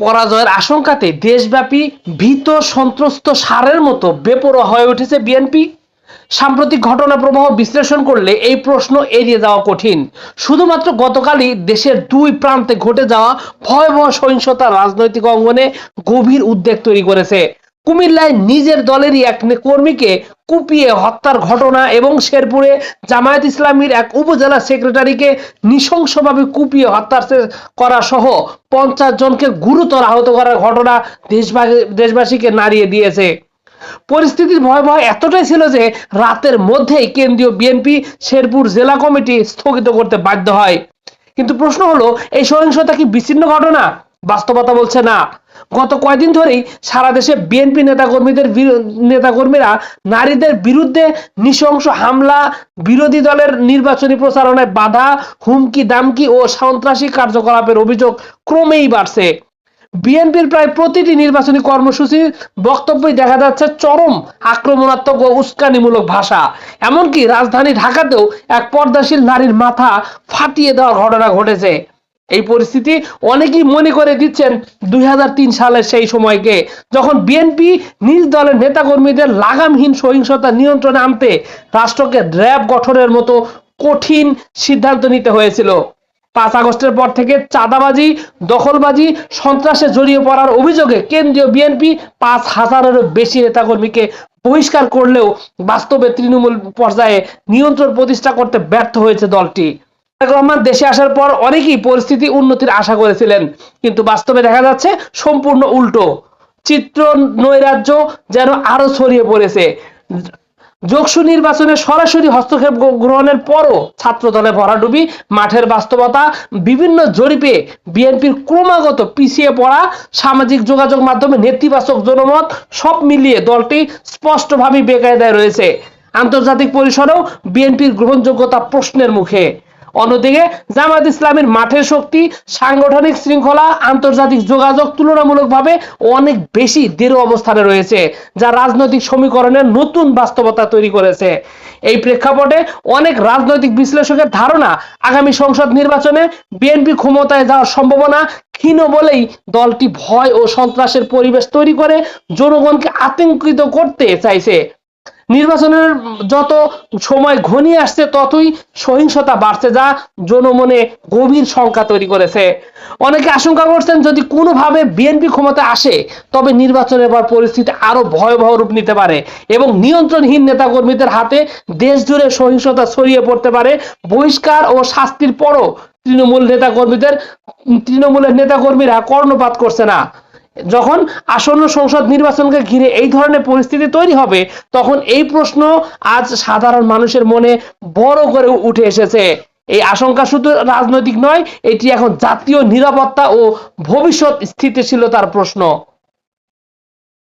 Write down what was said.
পরাজয়ের আশঙ্কাতে দেশব্যাপী ভীত সন্ত্রস্ত সারের মতো বেপরোয়া হয়ে উঠেছে বিএনপি। সাম্প্রতিক ঘটনা প্রবাহ বিশ্লেষণ করলে এই প্রশ্ন এড়িয়ে যাওয়া কঠিন। শুধুমাত্র গতকালই দেশের দুই প্রান্তে ঘটে যাওয়া ভয়াবহ সহিংসতা রাজনৈতিক অঙ্গনে গভীর উদ্বেগ তৈরি করেছে। কুমিল্লায় নিজের দলেরই এক কর্মীকে কুপিয়ে হত্যার ঘটনা এবং শেরপুরে জামায়াত ইসলামীর এক উপজেলা সেক্রেটারিকে নৃশংসভাবে কুপিয়ে হত্যা করা সহ পঞ্চাশ জনকে গুরুতর আহত করার ঘটনা দেশবাসী- দেশবাসীকে নাড়িয়ে দিয়েছে। পরিস্থিতির ভয়াবহ এতটাই ছিল যে রাতের মধ্যেই কেন্দ্রীয় বিএনপি শেরপুর জেলা কমিটি স্থগিত করতে বাধ্য হয়। কিন্তু প্রশ্ন হলো, এই সহিংসতা কি বিচ্ছিন্ন ঘটনা? বাস্তবতা বলছে না। গত কয়দিন ধরেই সারা দেশে বিএনপি নেতাকর্মীদের নেতাকর্মীরা নারীদের বিরুদ্ধে নৃশংস হামলা, বিরোধী দলের নির্বাচনী প্রচারণায় বাধা, হুমকি, দামকি ও সন্ত্রাসী কার্যকলাপের অভিযোগ ক্রমেই বাড়ছে। বিএনপির প্রায় প্রতিটি নির্বাচনী কর্মসূচির বক্তব্যই দেখা যাচ্ছে চরম আক্রমণাত্মক ও উস্কানিমূলক ভাষা। এমনকি রাজধানী ঢাকাতেও এক পর্দাশীল নারীর মাথা ফাটিয়ে দেওয়ার ঘটনা ঘটেছে। এই পরিস্থিতি অনেকেই মনে করে দিচ্ছেন দুই হাজার তিন সালের সেই সময়কে। যখন বিএনপি নিজ দলের নেতাকর্মীদের লাগামহীন সহিংসতা নিয়ন্ত্রণে আনতে রাষ্ট্রকে র্যাব গঠনের মতো কঠিন সিদ্ধান্ত নিতে হয়েছিল। পাঁচ আগস্টের পর থেকে চাঁদাবাজি, দখলবাজি, সন্ত্রাসে জড়িয়ে পড়ার অভিযোগে কেন্দ্রীয় বিএনপি পাঁচ হাজারেরও বেশি নেতাকর্মীকে বহিষ্কার করলেও বাস্তবে তৃণমূল পর্যায়ে নিয়ন্ত্রণ প্রতিষ্ঠা করতে ব্যর্থ হয়েছে দলটি। রহমান, দেশে আসার পর অনেকেই পরিস্থিতি উন্নতির আশা করেছিলেন, কিন্তু বাস্তবে দেখা যাচ্ছে সম্পূর্ণ উল্টো। চিত্র, নৈরাজ্য যেন আরও ছড়িয়ে পড়েছে। যোগসু নির্বাচনে সরাসরি হস্তক্ষেপ গ্রহণের পরও ছাত্র দলে ভরাডুবি, মাঠের বাস্তবতা, বিভিন্ন জরিপে বিএনপির ক্রমাগত পিছিয়ে পড়া সামাজিক যোগাযোগ মাধ্যমে নেতিবাচক জনমত, সব মিলিয়ে দলটি স্পষ্টভাবে বেকায়দায় রয়েছে। আন্তর্জাতিক পরিসরেও বিএনপির গ্রহণযোগ্যতা প্রশ্নের মুখে। অন্যদিকে জামাত ইসলামের মাঠের শক্তি, সাংগঠনিক শৃঙ্খলা, আন্তর্জাতিক যোগাযোগ তুলনামূলকভাবে অনেক বেশি দৃঢ় অবস্থানে রয়েছে, যা রাজনৈতিক সমীকরণের নতুন বাস্তবতা তৈরি করেছে। এই প্রেক্ষাপটে অনেক রাজনৈতিক বিশ্লেষকের ধারণা আগামী সংসদ নির্বাচনে বিএনপি ক্ষমতায় যাওয়ার সম্ভাবনা ক্ষীণ বলেই দলটি ভয় ও সন্ত্রাসের পরিবেশ তৈরি করে জনগণকে আতঙ্কিত করতে চাইছে। নির্বাচনের যত সময় ঘনিয়ে আসছে, ততই সহিংসতা বাড়ছে যা জনমনে গভীর শঙ্কা তৈরি করেছে। অনেকে আশঙ্কা করছেন, যদি কোনোভাবে বিএনপি ক্ষমতায় আসে, তবে নির্বাচনের পর পরিস্থিতি আরও ভয়াবহ রূপ নিতে পারে এবং নিয়ন্ত্রণহীন নেতাকর্মীদের হাতে দেশ জুড়ে সহিংসতা ছড়িয়ে পড়তে পারে। বহিষ্কার ও শাস্তির পরও তৃণমূল নেতাকর্মীদের, তৃণমূলের নেতাকর্মীরা কর্ণপাত করছে না। যখন আসন্ন সংসদ নির্বাচনকে ঘিরে এই ধরনের পরিস্থিতি তৈরি হবে, তখন এই প্রশ্ন আজ সাধারণ মানুষের মনে বড় করে উঠে এসেছে। এই আশঙ্কা শুধু রাজনৈতিক নয়, এটি এখন জাতীয় নিরাপত্তা ও ভবিষ্যৎ স্থিতিশীলতার প্রশ্ন।